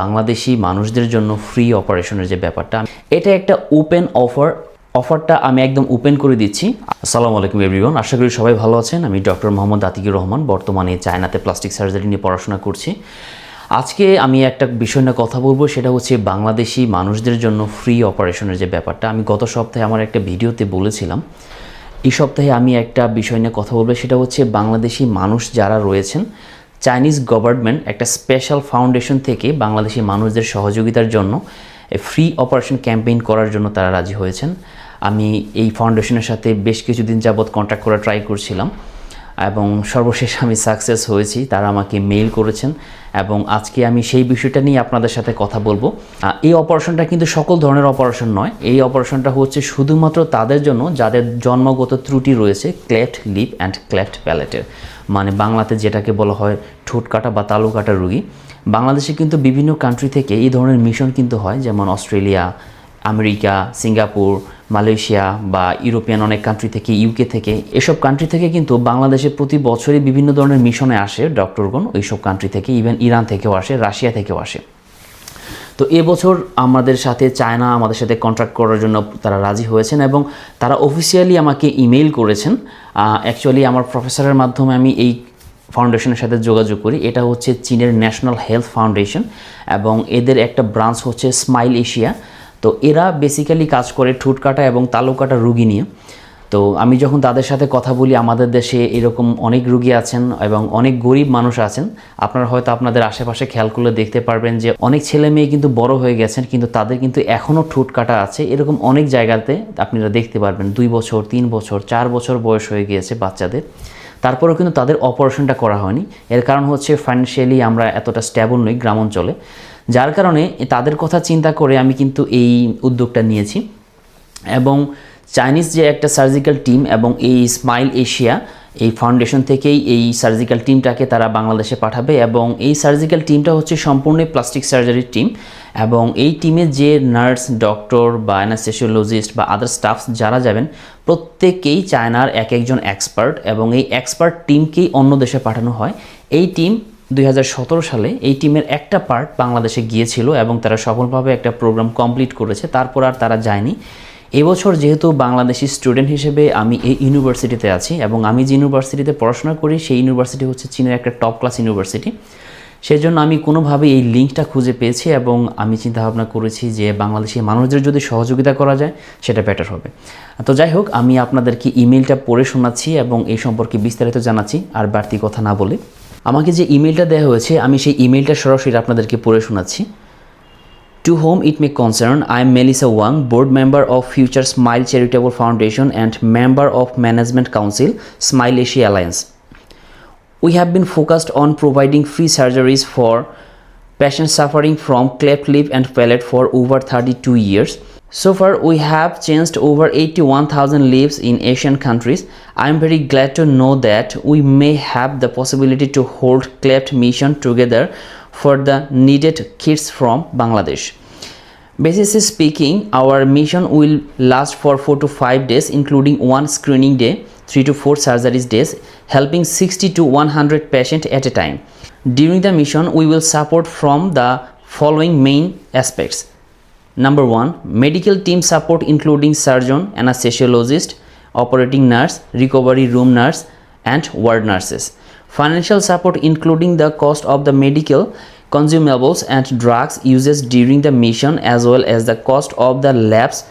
বাংলাদেশি মানুষদের জন্য ফ্রি অপারেশনের যে ব্যাপারটা, এটা একটা ওপেন অফার অফারটা আমি একদম ওপেন করে দিচ্ছি। আসসালামু আলাইকুম এভরিওয়ান আশা করি সবাই ভালো আছেন। আমি ডক্টর মোহাম্মদ আতিকুর রহমান, বর্তমানে চায়নাতে প্লাস্টিক সার্জারি নিয়ে পড়াশোনা করছি। আজকে আমি একটা বিষয় নিয়ে কথা বলব, সেটা হচ্ছে বাংলাদেশি মানুষদের জন্য ফ্রি অপারেশনের যে ব্যাপারটা। আমি গত সপ্তাহে আমার একটা ভিডিওতে বলেছিলাম, এই সপ্তাহে আমি একটা বিষয় নিয়ে কথা বলব, সেটা হচ্ছে বাংলাদেশি মানুষ যারা রয়েছেন চাইনিজ গভর্নমেন্ট একটা স্পেশাল ফাউন্ডেশন থেকে বাংলাদেশি মানুষদের সহযোগিতার জন্য ফ্রি অপারেশন ক্যাম্পেইন করার জন্য তারা রাজি হয়েছেন। আমি এই ফাউন্ডেশনের সাথে বেশ কিছুদিন যাবৎ কন্ট্যাক্ট করা ট্রাই করছিলাম এবং সর্বশেষ আমি সাকসেস হয়েছি, তারা আমাকে মেইল করেছেন এবং আজকে আমি সেই বিষয়টা নিয়ে আপনাদের সাথে কথা বলব। এই অপারেশনটা কিন্তু সকল ধরনের অপারেশন নয়, এই অপারেশনটা হচ্ছে শুধুমাত্র তাদের জন্য যাদের জন্মগত ত্রুটি রয়েছে ক্লেফট লিপ অ্যান্ড ক্লেফট প্যালেটের মানে বাংলাতে যেটাকে বলা হয় ঠোঁট কাটা বা তালু কাটা রুগী। বাংলাদেশে কিন্তু বিভিন্ন কান্ট্রি থেকে এই ধরনের মিশন কিন্তু হয়, যেমন অস্ট্রেলিয়া, আমেরিকা, সিঙ্গাপুর, মালয়েশিয়া বা ইউরোপিয়ান অনেক কান্ট্রি থেকে ইউকে থেকে। এসব কান্ট্রি থেকে কিন্তু বাংলাদেশে প্রতি বছরই বিভিন্ন ধরনের মিশনে আসে ডক্টরগণ ওইসব কান্ট্রি থেকে ইভেন ইরান থেকেও আসে রাশিয়া থেকেও আসে। তো এবছর আমাদের সাথে চায়না আমাদের সাথে কন্ট্রাক্ট করার জন্য তারা রাজি হয়েছেন এবং তারা অফিসিয়ালি আমাকে ইমেইল করেছেন। অ্যাকচুয়ালি আমার প্রফেসরের মাধ্যমে আমি এই ফাউন্ডেশনের সাথে যোগাযোগ করি। এটা হচ্ছে চীনের ন্যাশনাল হেলথ ফাউন্ডেশন এবং এদের একটা ব্রাঞ্চ হচ্ছে স্মাইল এশিয়া তো এরা বেসিক্যালি কাজ করে ঠুটকাটা এবং তালুকাটা রুগী নিয়ে। তো আমি যখন তাদের সাথে কথা বলি, আমাদের দেশে এরকম অনেক রুগী আছেন এবং অনেক গরিব মানুষ আছেন। আপনারা হয়তো আপনাদের আশেপাশে খেয়াল করলে দেখতে পারবেন যে, অনেক ছেলে মেয়ে কিন্তু বড় হয়ে গেছেন, কিন্তু তাদের কিন্তু এখনও ঠোঁট কাটা আছে। এরকম অনেক জায়গাতে আপনারা দেখতে পারবেন, দুই বছর, তিন বছর, চার বছর বয়স হয়ে গিয়েছে বাচ্চাদের। তারপরেও কিন্তু তাদের অপারেশনটা করা হয়নি। এর কারণ হচ্ছে ফাইন্যান্সিয়ালি আমরা এতটা স্ট্যাবল নই গ্রাম অঞ্চলে যার কারণে তাদের কথা চিন্তা করে আমি কিন্তু এই উদ্যোগটা নিয়েছি। এবং চাইনিজ যে একটা সার্জিক্যাল টিম এবং এই স্মাইল এশিয়া এই ফাউন্ডেশন থেকেই এই সার্জিক্যাল টিমটাকে তারা বাংলাদেশে পাঠাবে এবং এই সার্জিক্যাল টিমটা হচ্ছে সম্পূর্ণ প্লাস্টিক সার্জারির টিম এবং এই টিমে যে নার্স ডক্টর বা অ্যানাস্থেসিওলজিস্ট বা আদার স্টাফস যারা যাবেন, প্রত্যেকেই চায়নার এক একজন এক্সপার্ট এবং এই এক্সপার্ট টিমকেই অন্য দেশে পাঠানো হয়। এই টিম দুই হাজার সতেরো সালে এই টিমের একটা পার্ট বাংলাদেশে গিয়েছিল এবং তারা সফলভাবে একটা প্রোগ্রাম কমপ্লিট করেছে। তারপর আর তারা যায়নি। এবছর যেহেতু বাংলাদেশি স্টুডেন্ট হিসেবে আমি এই ইউনিভার্সিটিতে আছি এবং আমি যে ইউনিভার্সিটিতে পড়াশোনা করি, সেই ইউনিভার্সিটি হচ্ছে চীনের একটা টপ ক্লাস ইউনিভার্সিটি। সেই জন্য আমি কোনোভাবে এই লিঙ্কটা খুঁজে পেয়েছি এবং আমি চিন্তা ভাবনা করেছি যে বাংলাদেশি মানুষদের যদি সহযোগিতা করা যায়, সেটা বেটার হবে। তো যাই হোক, আমি আপনাদেরকে ইমেলটা পড়ে শোনাচ্ছি এবং এই সম্পর্কে বিস্তারিত জানাচ্ছি, আর বাড়তি কথা না বলে। আমাকে যে ইমেলটা দেওয়া হয়েছে, আমি সেই ইমেলটা সরাসরি আপনাদেরকে পড়ে শোনাচ্ছি। To whom it may concern, I am Melissa Wang, board member of Future Smile Charitable Foundation and member of Management Council, Smile Asia Alliance. We have been focused on providing free surgeries for patients suffering from cleft lip and palate for over 32 years. So far, we have changed over 81,000 lives in Asian countries. I am very glad to know that we may have the possibility to hold cleft mission together for the needed kids from Bangladesh. Basically speaking, our mission will last for 4 to 5 days, including one screening day, 3 to 4 surgeries days, helping 60 to 100 patients at a time. During the mission, we will support from the following main aspects. Number one, medical team support including surgeon, anesthesiologist, operating nurse, recovery room nurse, and ward nurses. Financial support including the cost of the medical consumables and drugs uses during the mission as well as the cost of the labs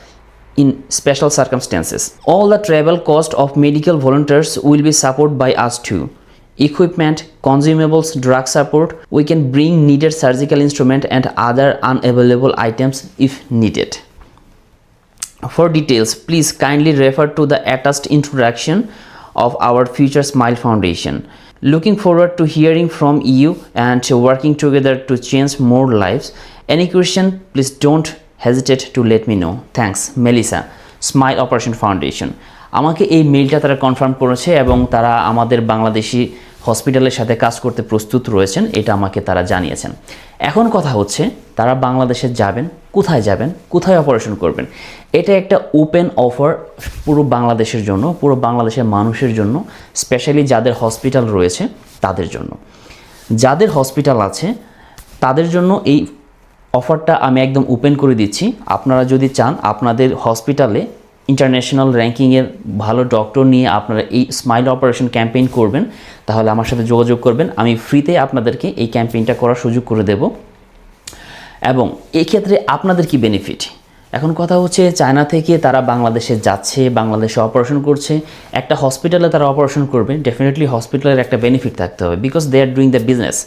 in special circumstances. All the travel cost of medical volunteers will be supported by us too. Equipment, consumables, drug support, we can bring needed surgical instrument and other unavailable items if needed. For details, please kindly refer to the attached introduction of our Future Smile Foundation. Looking forward to hearing from you and to working together to change more lives. Any question, please don't hesitate to let me know. Thanks, Melissa, Smile operation foundation আমাকে এই মেইলটা তারা confirm করেছে এবং তারা আমাদের বাংলাদেশি হসপিটালের সাথে কাজ করতে প্রস্তুত রয়েছেন, এটা আমাকে তারা জানিয়েছেন। এখন কথা হচ্ছে, তারা বাংলাদেশে যাবেন, কোথায় যাবেন, কোথায় অপারেশন করবেন? এটা একটা ওপেন অফার পুরো বাংলাদেশের জন্য, পুরো বাংলাদেশের মানুষের জন্য স্পেশালি যাদের হসপিটাল রয়েছে, তাদের জন্য। যাদের হসপিটাল আছে, তাদের জন্য এই অফারটা আমি একদম ওপেন করে দিচ্ছি। আপনারা যদি চান, আপনাদের হসপিটালে ইন্টারন্যাশনাল র্যাঙ্কিংয়ের ভালো ডক্টর নিয়ে আপনারা এই স্মাইল অপারেশন ক্যাম্পেইন করবেন, তাহলে আমার সাথে যোগাযোগ করবেন। আমি ফ্রিতে আপনাদেরকে এই ক্যাম্পেইনটা করার সুযোগ করে দেব। এবং এই ক্ষেত্রে আপনাদের কি বেনিফিট? এখন কথা হচ্ছে, চায়না থেকে তারা বাংলাদেশে যাচ্ছে, বাংলাদেশে অপারেশন করছে। একটা হসপিটালে তারা অপারেশন করবে ডেফিনেটলি হসপিটালের একটা বেনিফিট থাকতে হবে because they are doing the business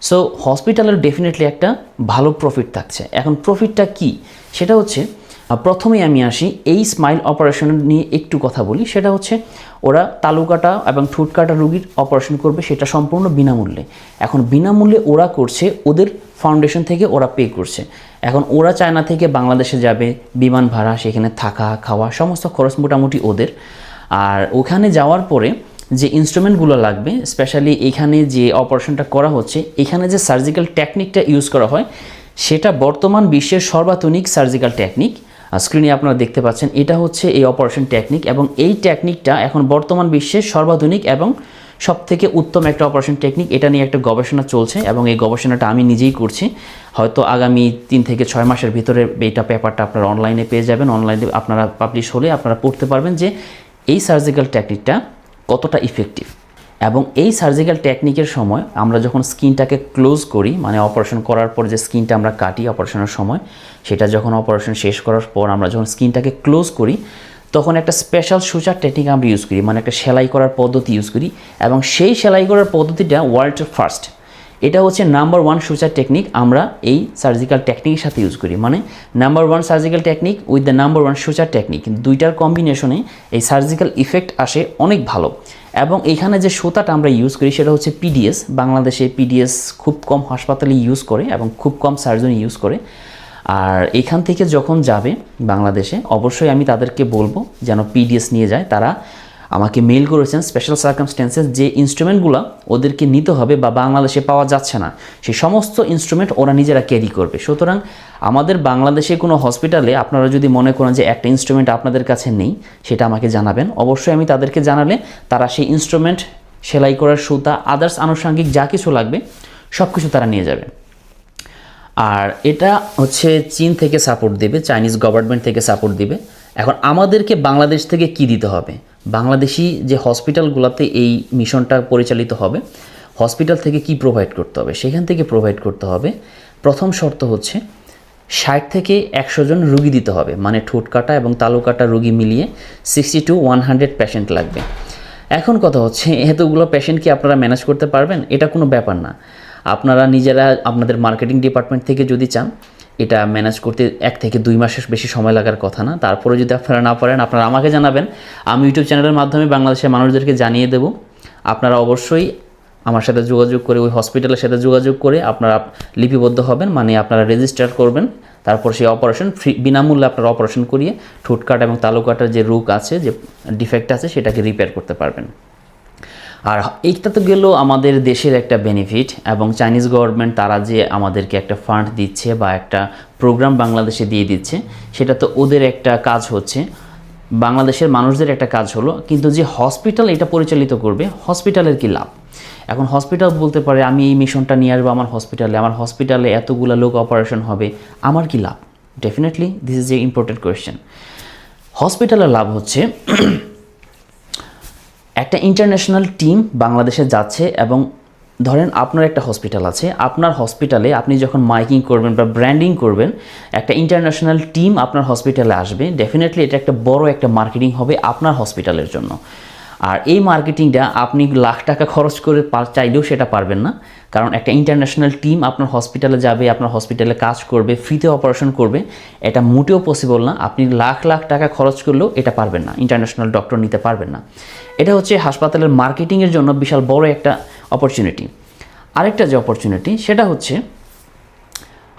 so হসপিটালের ডেফিনেটলি একটা ভালো প্রফিট থাকছে। এখন প্রফিটটা কি? সেটা হচ্ছে প্রথমেই আমি আসি এই স্মাইল অপারেশন নিয়ে একটু কথা বলি। সেটা হচ্ছে, ওরা তালুকাটা এবং ঠুটকাটা রুগীর অপারেশন করবে সেটা সম্পূর্ণ বিনামূল্যে। এখন বিনামূল্যে ওরা করছে, ওদের ফাউন্ডেশন থেকে ওরা পে করছে। এখন ওরা চায়না থেকে বাংলাদেশে যাবে, বিমান ভাড়া, সেখানে থাকা, খাওয়া, সমস্ত খরচ মোটামুটি ওদের। আর ওখানে যাওয়ার পরে যে ইনস্ট্রুমেন্টগুলো লাগবে স্পেশালি এখানে যে অপারেশনটা করা হচ্ছে, এখানে যে সার্জিক্যাল টেকনিকটা ইউজ করা হয়, সেটা বর্তমান বিশ্বের সর্বাধুনিক সার্জিক্যাল টেকনিক স্ক্রিনে আপনারা দেখতে পাচ্ছেন, এটা হচ্ছে এই অপারেশন টেকনিক এবং এই টেকনিকটা এখন বর্তমান বিশ্বের সর্বাধুনিক এবং সব থেকে উত্তম একটা অপারেশন টেকনিক এটা নিয়ে একটা গবেষণা চলছে এবং এই গবেষণাটা আমি নিজেই করছি। হয়তো আগামী তিন থেকে ছয় মাসের ভিতরে এইটা পেপারটা আপনারা অনলাইনে পেয়ে যাবেন। অনলাইনে আপনারা পাবলিশ হলে আপনারা পড়তে পারবেন যে এই সার্জিক্যাল টেকনিকটা কতটা ইফেক্টিভ এবং এই সার্জিক্যাল টেকনিকের সময় আমরা যখন স্কিনটাকে ক্লোজ করি মানে অপারেশন করার পর যে স্কিনটা আমরা কাটি অপারেশনের সময়, সেটা যখন অপারেশন শেষ করার পর আমরা যখন স্কিনটাকে ক্লোজ করি, তখন একটা স্পেশাল সুচার টেকনিক আমরা ইউজ করি মানে একটা সেলাই করার পদ্ধতি ইউজ করি এবং সেই সেলাই করার পদ্ধতিটা ওয়ার্ল্ড ফার্স্ট এটা হচ্ছে নাম্বার ওয়ান সুচার টেকনিক, আমরা এই সার্জিক্যাল টেকনিকের সাথে ইউজ করি। মানে number one surgical technique with the number one suture technique. দুইটার কম্বিনেশনে এই সার্জিক্যাল ইফেক্ট আসে অনেক ভালো। এবং এখানে যে সুতাটা আমরা ইউজ করি সেটা হচ্ছে পিডিএস বাংলাদেশে পিডিএস খুব কম হাসপাতালে ইউজ করে এবং খুব কম সার্জন ইউজ করে। আর এখান থেকে যখন যাবে বাংলাদেশে, অবশ্যই আমি তাদেরকে বলব যেন পিডিএস নিয়ে যায়। তারা আমাকে মেল করেছেন স্পেশাল সার্কামস্টেন্সেস যে ইনস্ট্রুমেন্টগুলো ওদেরকে নিতে হবে বা বাংলাদেশে পাওয়া যাচ্ছে না সেই সমস্ত ইনস্ট্রুমেন্ট ওরা নিজেরা ক্যারি করবে। সুতরাং আমাদের বাংলাদেশে কোনো হসপিটালে আপনারা যদি মনে করেন যে একটা ইনস্ট্রুমেন্ট আপনাদের কাছে নেই, সেটা আমাকে জানাবেন। অবশ্যই আমি তাদেরকে জানালে তারা সেই ইনস্ট্রুমেন্ট সেলাই করার সুতা আদার্স আনুষঙ্গিক যা কিছু লাগবে সব কিছু তারা নিয়ে যাবে। আর এটা হচ্ছে চীন থেকে সাপোর্ট দেবে চাইনিজ গভর্নমেন্ট থেকে সাপোর্ট দিবে। এখন আমাদেরকে বাংলাদেশ থেকে কি দিতে হবে? বাংলাদেশি যে হসপিটালগুলোতে এই মিশনটা পরিচালিত হবে, হসপিটাল থেকে কি প্রোভাইড করতে হবে? সেখান থেকে প্রোভাইড করতে হবে। প্রথম শর্ত হচ্ছে ষাট থেকে একশো জন রুগী দিতে হবে মানে ঠোঁট কাটা এবং তালু কাটা রুগী মিলিয়ে sixty two one hundred patient লাগবে। এখন কথা হচ্ছে, এতগুলো পেশেন্ট কি আপনারা ম্যানেজ করতে পারবেন? এটা কোনো ব্যাপার না। আপনারা নিজেরা আপনাদের মার্কেটিং ডিপার্টমেন্ট থেকে যদি চান এটা ম্যানেজ করতে এক থেকে দুই মাসের বেশি সময় লাগার কথা না। তারপরে যদি আপনারা না পারেন, আপনারা আমাকে জানাবেন। আমি ইউটিউব চ্যানেলের মাধ্যমে বাংলাদেশের মানুষদেরকে জানিয়ে দেব। আপনারা অবশ্যই আমার সাথে যোগাযোগ করে, ওই হসপিটালের সাথে যোগাযোগ করে আপনারা লিপিবদ্ধ হবেন মানে আপনারা রেজিস্টার করবেন। তারপর সেই অপারেশন ফ্রি বিনামূল্যে আপনারা অপারেশন করিয়ে ঠোঁটকাটা এবং তালুকাটার যে রোগ আছে, যে ডিফেক্ট আছে, সেটাকে রিপেয়ার করতে পারবেন। আর এইটা তো গেল আমাদের দেশের একটা বেনিফিট এবং চাইনিজ গভর্নমেন্ট তারা যে আমাদেরকে একটা ফান্ড দিচ্ছে বা একটা প্রোগ্রাম বাংলাদেশে দিয়ে দিচ্ছে, সেটা তো ওদের একটা কাজ হচ্ছে। বাংলাদেশের মানুষদের একটা কাজ হলো, কিন্তু যে হসপিটাল এটা পরিচালিত করবে হসপিটালের কি লাভ? এখন হসপিটাল বলতে পারে, আমি এই মিশনটা নিয়ে আসব আমার হসপিটালে আমার হসপিটালে এতগুলো লোক অপারেশন হবে, আমার কি লাভ? Definitely this is a important question হসপিটালের লাভ হচ্ছে একটা ইন্টারন্যাশনাল টিম বাংলাদেশে যাচ্ছে এবং ধরেন আপনার একটা হসপিটাল আছে, আপনার হসপিটালে আপনি যখন মাইকিং করবেন বা ব্র্যান্ডিং করবেন, একটা ইন্টারন্যাশনাল টিম আপনার হসপিটালে আসবে ডেফিনেটলি এটা একটা বড় একটা মার্কেটিং হবে আপনার হসপিটালের জন্য। আর এই মার্কেটিংটা আপনি লাখ টাকা খরচ করে চাইলেও সেটা পারবেন না। কারণ একটা ইন্টারন্যাশনাল টিম আপনার হসপিটালে যাবে, আপনার হসপিটালে কাজ করবে ফ্রিতে অপারেশন করবে, এটা মোটেও পসিবল না। আপনি লাখ লাখ টাকা খরচ করলেও এটা পারবেন না। ইন্টারন্যাশনাল ডক্টর নিতে পারবেন না। এটা হচ্ছে হাসপাতালের মার্কেটিংয়ের জন্য বিশাল বড় একটা অপরচুনিটি আরেকটা যে অপরচুনিটি সেটা হচ্ছে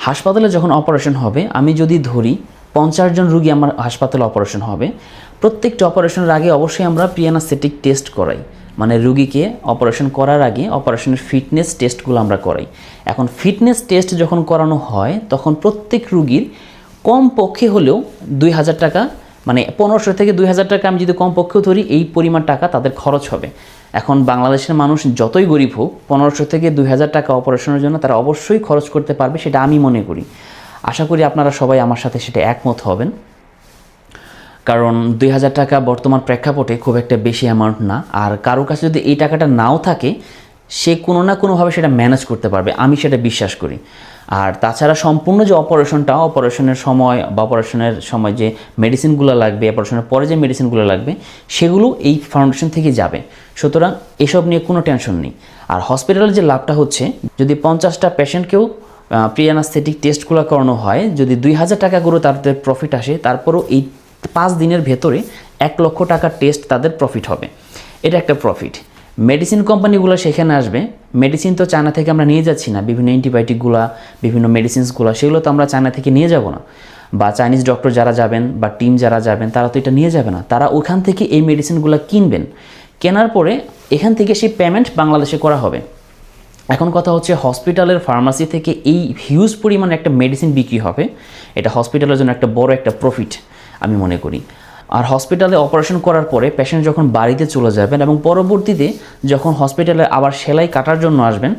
হাসপাতালে যখন অপারেশন হবে, আমি যদি ধরি পঞ্চাশ জন রুগী আমার হাসপাতালে অপারেশন হবে, প্রত্যেকটা অপারেশনের আগে অবশ্যই আমরা প্রিয়ানাসেটিক টেস্ট করাই। মানে রুগীকে অপারেশন করার আগে অপারেশনের ফিটনেস টেস্টগুলো আমরা করাই। এখন ফিটনেস টেস্ট যখন করানো হয়, তখন প্রত্যেক রুগীর কম পক্ষে হলেও দুই হাজার টাকা মানে পনেরোশো থেকে দুই হাজার টাকা আমি যদি কম পক্ষেও ধরি, এই পরিমাণ টাকা তাদের খরচ হবে। এখন বাংলাদেশের মানুষ যতই গরিব হোক, পনেরোশো থেকে দুই হাজার টাকা অপারেশনের জন্য তারা অবশ্যই খরচ করতে পারবে সেটা আমি মনে করি। আশা করি আপনারা সবাই আমার সাথে সেটা একমত হবেন। কারণ দুই হাজার টাকা বর্তমান প্রেক্ষাপটে খুব একটা বেশি অ্যামাউন্ট না। আর কারও কাছে যদি এই টাকাটা নাও থাকে, সে কোনো না কোনোভাবে সেটা ম্যানেজ করতে পারবে। আমি সেটা বিশ্বাস করি। আর তাছাড়া সম্পূর্ণ যে অপারেশনটা, অপারেশনের সময় বা অপারেশনের সময় যে মেডিসিনগুলো লাগবে, অপারেশনের পরে যে মেডিসিনগুলো লাগবে, সেগুলো এই ফাউন্ডেশন থেকে যাবে। সুতরাং এসব নিয়ে কোনো টেনশন নেই। আর হসপিটালের যে লাভটা হচ্ছে, যদি পঞ্চাশটা পেশেন্টকেও প্রি প্রিয়ানাস্থেটিক টেস্টগুলো করানো হয়, যদি দুই হাজার টাকা করে তাদের প্রফিট আসে, তারপরও এই পাঁচ দিনের ভেতরে এক লক্ষ টাকার টেস্ট তাদের প্রফিট হবে। এটা একটা প্রফিট মেডিসিন কোম্পানিগুলো সেখানে আসবে। মেডিসিন তো চায়না থেকে আমরা নিয়ে যাচ্ছি না। বিভিন্ন অ্যান্টিবায়োটিকগুলো বিভিন্ন মেডিসিনসগুলো সেগুলো তো আমরা চায়না থেকে নিয়ে যাব না। বা চাইনিজ ডক্টর যারা যাবেন বা টিম যারা যাবেন, তারা তো এটা নিয়ে যাবে না। তারা ওখান থেকে এই মেডিসিনগুলো কিনবেন। কেনার পরে এখান থেকে সেই পেমেন্ট বাংলাদেশে করা হবে। এখন কথা হচ্ছে হসপিটালের ফার্মাসি থেকে এই হিউজ পরিমাণে একটা মেডিসিন বিক্রি হবে। এটা হসপিটালের জন্য একটা বড় একটা প্রফিট আমি মনে করি। আর হসপিটালে অপারেশন করার পরে পেশেন্ট যখন বাড়িতে চলে যাবেন এবং পরবর্তীতে যখন হসপিটালে আবার সেলাই কাটার জন্য আসবেন,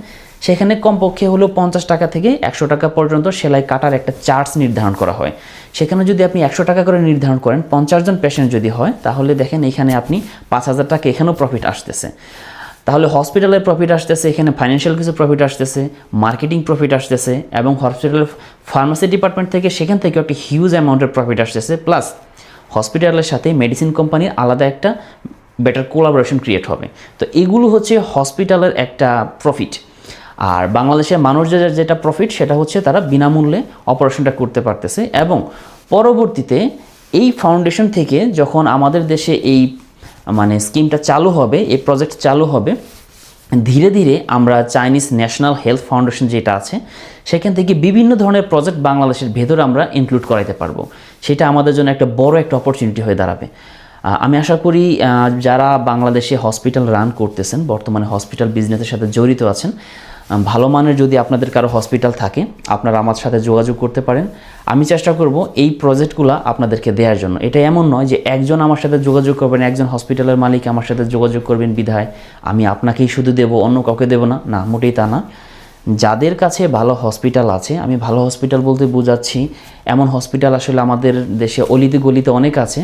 সেখানে কমপক্ষে হলেও পঞ্চাশ টাকা থেকে একশো টাকা পর্যন্ত সেলাই কাটার একটা চার্জ নির্ধারণ করা হয়। সেখানে যদি আপনি একশো টাকা করে নির্ধারণ করেন, পঞ্চাশ জন পেশেন্ট যদি হয়, তাহলে দেখেন এখানে আপনি পাঁচ হাজার টাকা এখানেও প্রফিট আসতেছে। তাহলে হসপিটালের প্রফিট আসতেছে, এখানে ফাইন্যান্সিয়াল কিছু প্রফিট আসতেছে মার্কেটিং প্রফিট আসতেছে এবং হসপিটালের ফার্মাসি ডিপার্টমেন্ট থেকে সেখান থেকে একটা হিউজ অ্যামাউন্টের প্রফিট আসতেছে। প্লাস হসপিটালের সাথে মেডিসিন কোম্পানির আলাদা একটা বেটার কোলাবোরেশন ক্রিয়েট হবে। তো এগুলো হচ্ছে হসপিটালের একটা প্রফিট আর বাংলাদেশের মানুষ যেটা প্রফিট সেটা হচ্ছে তারা বিনামূল্যে অপারেশনটা করতে পারতেছে এবং পরবর্তীতে এই ফাউন্ডেশন থেকে যখন আমাদের দেশে এই মানে স্কিমটা চালু হবে, এই প্রজেক্ট চালু হবে ধীরে ধীরে আমরা চাইনিজ ন্যাশনাল হেলথ ফাউন্ডেশন যেটা আছে, সেখান থেকে বিভিন্ন ধরনের প্রজেক্ট বাংলাদেশের ভেতরে আমরা ইনক্লুড করাইতে পারব। সেটা আমাদের জন্য একটা বড় একটা অপরচুনিটি হয়ে দাঁড়াবে। আমি আশা করি যারা বাংলাদেশে হসপিটাল রান করতেছেন, বর্তমানে হসপিটাল বিজনেসের সাথে জড়িত আছেন ভালো মানের যদি আপনাদের কারও হসপিটাল থাকে, আপনারা আমার সাথে যোগাযোগ করতে পারেন। আমি চেষ্টা করব এই প্রজেক্টগুলো আপনাদেরকে দেওয়ার জন্য। এটা এমন নয় যে একজন আমার সাথে যোগাযোগ করবেন, একজন হসপিটালের মালিক আমার সাথে যোগাযোগ করবেন বিধায়। আমি আপনাকেই শুধু দেব, অন্য কাউকে দেব না। না, মোটেই তা না। যাদের কাছে ভালো হসপিটাল আছে, আমি ভালো হসপিটাল বলতে বোঝাচ্ছি। এমন হসপিটাল আসলে আমাদের দেশে অলিতে গলিতে অনেক আছে।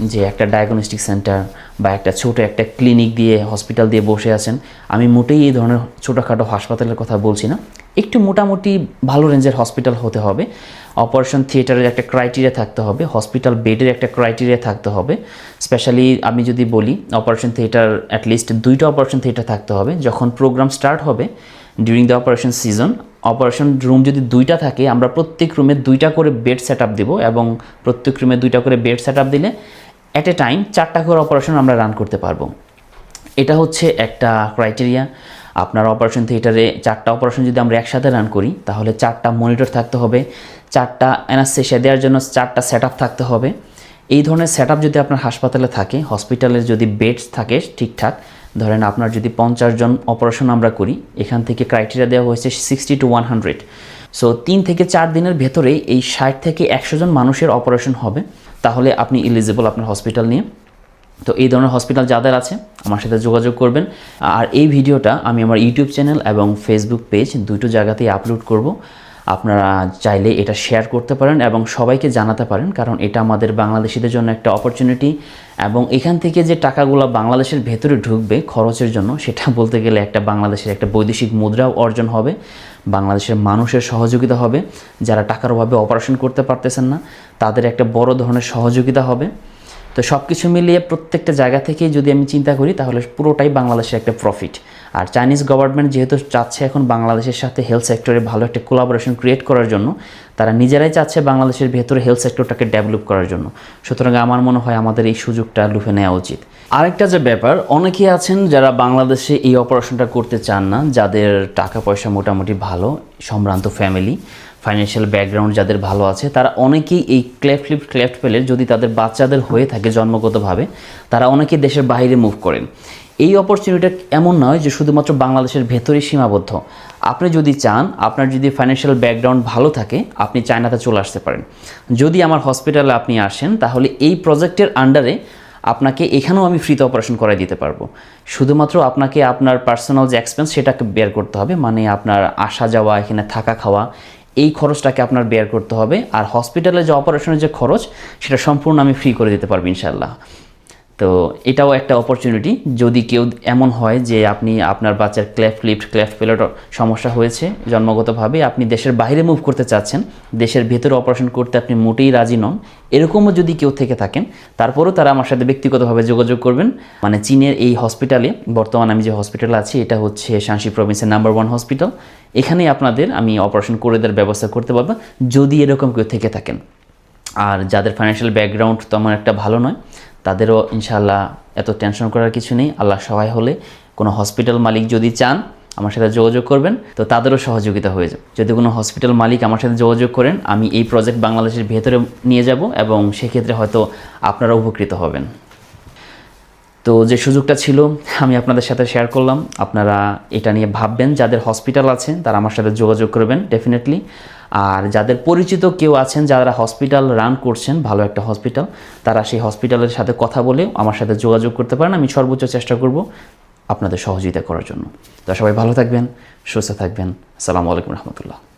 যে একটা ডায়াগনস্টিক সেন্টার বা একটা ছোট একটা ক্লিনিক দিয়ে হসপিটাল দিয়ে বসে আছেন। আমি মোটেই এই ধরনের ছোটোখাটো হাসপাতালের কথা বলছি না। একটু মোটামুটি ভালো রেঞ্জের হসপিটাল হতে হবে। অপারেশন থিয়েটারের একটা ক্রাইটেরিয়া থাকতে হবে হসপিটাল বেডের একটা ক্রাইটেরিয়া থাকতে হবে। স্পেশালি আমি যদি বলি অপারেশন থিয়েটার অ্যাটলিস্ট দুইটা অপারেশন থিয়েটার থাকতে হবে। যখন প্রোগ্রাম স্টার্ট হবে during the operation season operation room যদি দুইটা থাকে, আমরা প্রত্যেক রুমে দুইটা করে বেড সেট আপ দেবো এবং প্রত্যেক রুমে দুইটা করে বেড সেট আপ দিলে অ্যাট এ টাইম চারটা করে অপারেশন আমরা রান করতে পারব। এটা হচ্ছে একটা ক্রাইটেরিয়া আপনার অপারেশন থিয়েটারে চারটা অপারেশন যদি আমরা একসাথে রান করি, তাহলে চারটা মনিটর থাকতে হবে, চারটা অ্যানাস্থেশিয়া দেওয়ার জন্য চারটা সেট থাকতে হবে। এই ধরনের সেট যদি আপনার হাসপাতালে থাকে হসপিটালের যদি বেডস থাকে ঠিকঠাক, ধরেন আপনার যদি পঞ্চাশ জন অপারেশন আমরা করি, এখান থেকে ক্রাইটেরিয়া দেওয়া হয়েছে sixty two one hundred so তিন থেকে চার দিনের ভেতরে এই ষাট থেকে একশো জন মানুষের অপারেশন হবে। তাহলে আপনি ইলিজিবল আপনার হসপিটাল নিয়ে। তো এই ধরনের হসপিটাল যাদের আছে, আমার সাথে যোগাযোগ করবেন। আর এই ভিডিওটা আমি আমার ইউটিউব চ্যানেল এবং ফেসবুক পেজ দুটো জায়গাতেই আপলোড করব। আপনারা চাইলে এটা শেয়ার করতে পারেন এবং সবাইকে জানাতে পারেন, কারণ এটা আমাদের বাংলাদেশিদের জন্য একটা অপরচুনিটি এবং এখান থেকে যে টাকাগুলো বাংলাদেশের ভেতরে ঢুকবে খরচের জন্য, সেটা বলতে গেলে একটা বাংলাদেশের একটা বৈদেশিক মুদ্রাও অর্জন হবে, বাংলাদেশের মানুষের সহযোগিতা হবে, যারা টাকার অভাবে অপারেশন করতে পারতেছেন না, তাদের একটা বড় ধরনের সহযোগিতা হবে। তো সব কিছু মিলিয়ে প্রত্যেকটা জায়গা থেকেই যদি আমি চিন্তা করি, তাহলে পুরোটাই বাংলাদেশের একটা প্রফিট আর চাইনিজ গভর্নমেন্ট যেহেতু চাচ্ছে এখন বাংলাদেশের সাথে হেলথ সেক্টরে ভালো একটা কোলাবোরেশন ক্রিয়েট করার জন্য, তারা নিজেরাই চাচ্ছে বাংলাদেশের ভেতরে হেলথ সেক্টরটাকে ডেভেলপ করার জন্য। সুতরাং আমার মনে হয় আমাদের এই সুযোগটা লুফে নেওয়া উচিত। আরেকটা যে ব্যাপার, অনেকেই আছেন যারা বাংলাদেশে এই অপারেশনটা করতে চান না, যাদের টাকা পয়সা মোটামুটি ভালো, সম্ভ্রান্ত ফ্যামিলি ফাইন্যান্সিয়াল ব্যাকগ্রাউন্ড যাদের ভালো আছে, তারা অনেকেই এই ক্লেফট লিফট ক্লেফট পেলে যদি তাদের বাচ্চাদের হয়ে থাকে জন্মগতভাবে, তারা অনেকেই দেশের বাইরে মুভ করেন। এই অপরচুনিটিটা এমন নয় যে শুধুমাত্র বাংলাদেশের ভেতরেই সীমাবদ্ধ। আপনি যদি চান, আপনার যদি ফাইন্যান্সিয়াল ব্যাকগ্রাউন্ড ভালো থাকে, আপনি চায়নাতে চলে আসতে পারেন। যদি আমার হসপিটালে আপনি আসেন, তাহলে এই প্রজেক্টের আন্ডারে আপনাকে এখানেও আমি ফ্রিতে অপারেশন করাই দিতে পারব। শুধুমাত্র আপনাকে আপনার পার্সোনাল যে এক্সপেন্স সেটাকে বের করতে হবে। মানে আপনার আসা যাওয়া, এখানে থাকা খাওয়া, এই খরচটাকে আপনার বেয়ার করতে হবে। আর হসপিটালে যে অপারেশনের যে খরচ, সেটা সম্পূর্ণ আমি ফ্রি করে দিতে পারব ইনশাল্লাহ তো এটাও একটা অপরচুনিটি যদি কেউ এমন হয় যে আপনি আপনার বাচ্চার ক্ল্যাফ লিফট ক্লেফট প্লেট সমস্যা হয়েছে, জন্মগতভাবে আপনি দেশের বাইরে মুভ করতে চাচ্ছেন, দেশের ভেতরে অপারেশন করতে আপনি মোটেই রাজি নন, এরকমও যদি কেউ থেকে থাকেন, তারপরেও তারা আমার সাথে ব্যক্তিগতভাবে যোগাযোগ করবেন। মানে চীনের এই হসপিটালে বর্তমানে আমি যে হসপিটালে আছি, এটা হচ্ছে শাংশি প্রভিন্সের নাম্বার ওয়ান হসপিটাল এখানেই আপনাদের আমি অপারেশন করে দেওয়ার ব্যবস্থা করতে পারব, যদি এরকম কেউ থেকে থাকেন। আর যাদের ফাইন্যান্সিয়াল ব্যাকগ্রাউন্ড তেমন একটা ভালো নয় তাদেরও ইনশাল্লাহ এত টেনশন করার কিছু নেই। আল্লাহ সহায় হলে কোনো হসপিটাল মালিক যদি চান, আমার সাথে যোগাযোগ করবেন, তো তাদেরও সহযোগিতা হয়ে যাবে। যদি কোনো হসপিটাল মালিক আমার সাথে যোগাযোগ করেন, আমি এই প্রজেক্ট বাংলাদেশের ভেতরে নিয়ে যাব এবং সেক্ষেত্রে হয়তো আপনারা উপকৃত হবেন। তো যে সুযোগটা ছিল, আমি আপনাদের সাথে শেয়ার করলাম। আপনারা এটা নিয়ে ভাববেন, যাদের হসপিটাল আছে, তারা আমার সাথে যোগাযোগ করবেন ডেফিনেটলি আর যাদের পরিচিত কেউ আছেন, যারা হসপিটাল রান করছেন, ভালো একটা হসপিটাল তারা সেই হসপিটালের সাথে কথা বলে আমার সাথে যোগাযোগ করতে পারেন। আমি সর্বোচ্চ চেষ্টা করব আপনাদের সহযোগিতা করার জন্য। তো সবাই ভালো থাকবেন, সুস্থ থাকবেন। আসসালামু আলাইকুম রহমতুল্লাহ।